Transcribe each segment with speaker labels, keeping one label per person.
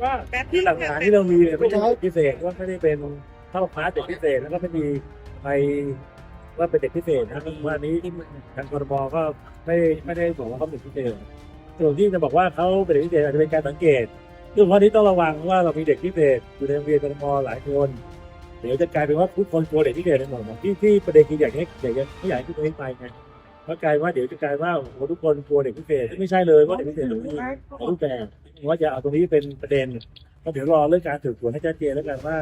Speaker 1: ก็ที่หลักฐานที่เรามีเนี่ยไม่ใช่เด็กพิเศษว่าไม่ได้เป็นเข้าพาร์ทเด็กพิเศษแล้วก็ไม่มีไปว่าเป็นเด็กพิเศษนะว่านี้ทางกรบก็ไม่ไม่ได้บอกว่าเขาเป็นเด็กพิเศษส่วนที่จะบอกว่าเขาเป็นเด็กพิเศษอาจจะเป็นการสังเกตซึ่งวันนี้ต้องระวังว่าเรามีเด็กพิเศษอยู่ในโรงเรียนกรบหลายคนเดี๋ยวจะกลายเป็นว่าทุกคนกลัวเด็กพิเศษในหมดที่ที่ประเด็นคืออยากให้อยากจะไม่อยากให้ทุกคนไปไง เพราะกลายว่าเดี๋ยวจะกลายว่าโอ้โหทุกคนกลัวเด็กพิเศษซึ่งไม่ใช่เลยว่าเด็กพิเศษอยู่นี่รูปแบบว่าจะเอาตรงนี้เป็นประเด็นก็เดี๋ยวรอเรื่องการสืบสวนให้ชัดเจนแล้วกันว่า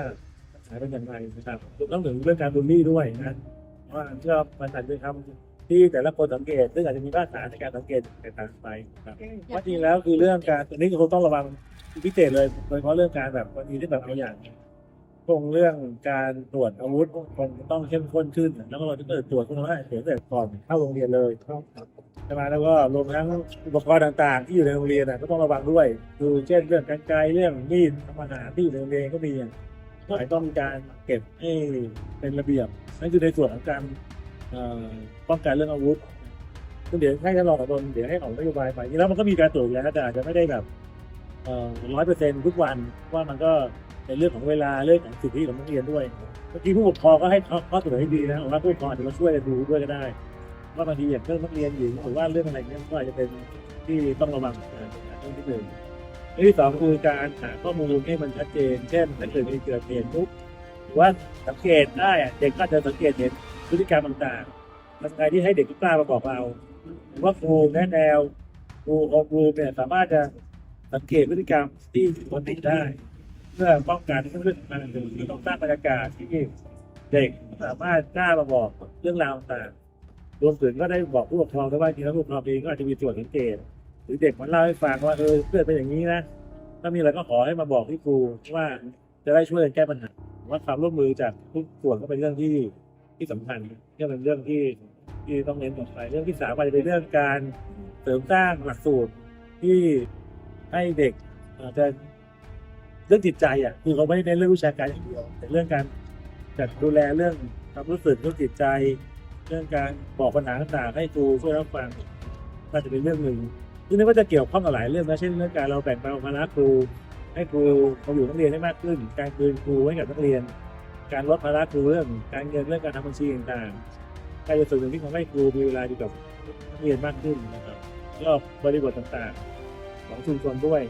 Speaker 1: หายเป็นอย่างไรนะครับต้องถึงเรื่องการบูลลี่ด้วยนะว่าเชื่อมันอาจจะเป็นคำที่แต่ละคนสังเกต ซึ่งอาจจะมีมาตรฐานในการสังเกตแตกต่างไปครับว่าจริงแล้วคือเรื่องการตรงนี้ก็คงต้องระวังพิเศษเลยโดยเฉพาะเรื่องการแบบบางทีที่แบบเอาอย่าง คงเรื่องการตรวจอาวุธคงต้องเข้มข้นขึ้น แล้วก็เราจะเปิดตรวจพวกนั้นให้เสียแต่ก่อนเข้าโรงเรียนเลยใช่ไหมแล้วก็รวมทั้งอุปกรณ์ต่างๆ ที่อยู่ในโรงเรียนก็ต้องระวังด้วยคือเช่นเรื่องกรรไกรเรื่องมีดทำอาหารที่อยู่ในโรงเรียนก็มีก็ต้องการเก็บให้เป็นระเบียบนั่นคือในส่วนของการป้องกันเรื่องอาวุธซึ่งเดี๋ยวให้ท่านรองกับตนเดี๋ยวให้ออกนโยบายไปแล้วมันก็มีการตรวจแล้วแต่อาจจะไม่ได้แบบร้อยเปอร์เซ็นต์ทุกวันว่ามันก็ ในเรื่องของเวลาเรื่องของสิทธิของนักเรียนด้วยเมื่อกี้ผู้ปกครองก็ให้ข้อเสนอให้ดีนะว่าผู้ปกครองอาจจะมาช่วยดูด้วยก็ได้ ว่าบางทีอย่างเรื่องนักเรียนหญิงหรือว่าเรื่องอะไรเนี่ยก็อาจจะเป็นที่ต้องระวังเรื่องที่หนึ่งเรื่องที่สองคือการหาข้อมูลให้มันชัดเจน เช่นถ้าเกิดมีเกิดเหตุปุ๊บหรือว่าสังเกตได้เด็กก็จะสังเกตเห็นพฤติกรรมต่างๆมันใครที่ให้เด็กกล้ามาบอกเราหรือว่าครูแนะแนวครูองครูเนี่ยสามารถจะสังเกตพฤติกรรมที่คนติดได้ เพื่อป้องกันเรื่องมันคือต้องสร้างบรรยากาศที่เด็กสามารถกล้ามาบอกเรื่องราวต่างรวมถึงก็ได้บอกผู้ปกครองด้วยว่าจริงแล้วผู้ปกครองเองก็อาจจะมีส่วนสังเกต หรือเด็กมันเล่าให้ฟังว่าเออเพื่อนเป็นอย่างนี้นะถ้ามีอะไรก็ขอให้มาบอกที่ครูว่าจะได้ช่วยแก้ปัญหาว่าความร่วมมือจากทุกส่วนก็เป็นเรื่องที่ที่สำคัญก็เป็นเรื่องที่ที่ต้องเน้นต่อไปเรื่องที่สามอาจจะเป็นเรื่องการเสริมสร้างหลักสูตรที่ให้เด็กอาจจะ รื่องจิตใจอะคือเขาไม่ได้เน้นเรื่องวิชาการอย่างเดียวแต่เรื่องการจัดดูแลเรื่องความรู้สึกเรื่องจิตใจ เรื่องการบอกปัญหาต่างๆให้ครูช่วยรับฟังน่าจะเป็นเรื่องหนึ่งซึ่งนี่ก็จะเกี่ยวข้องกับหลายเรื่องนะเช่นเรื่องการเราแบ่งเบาภาระครู ให้ครูเขาอยู่นักเรียนได้มากขึ้น การคืนครูให้กับนักเรียน การลดภาระครูเรื่อง การเงินเรื่องการทำบัญชีต่างๆการจะส่วนหนึ่งที่ทำให้ครูมีเวลาอยู่กับนักเรียนมากขึ้นนะครับแล้วก็บริบทต่างๆ ของชุมชนด้วย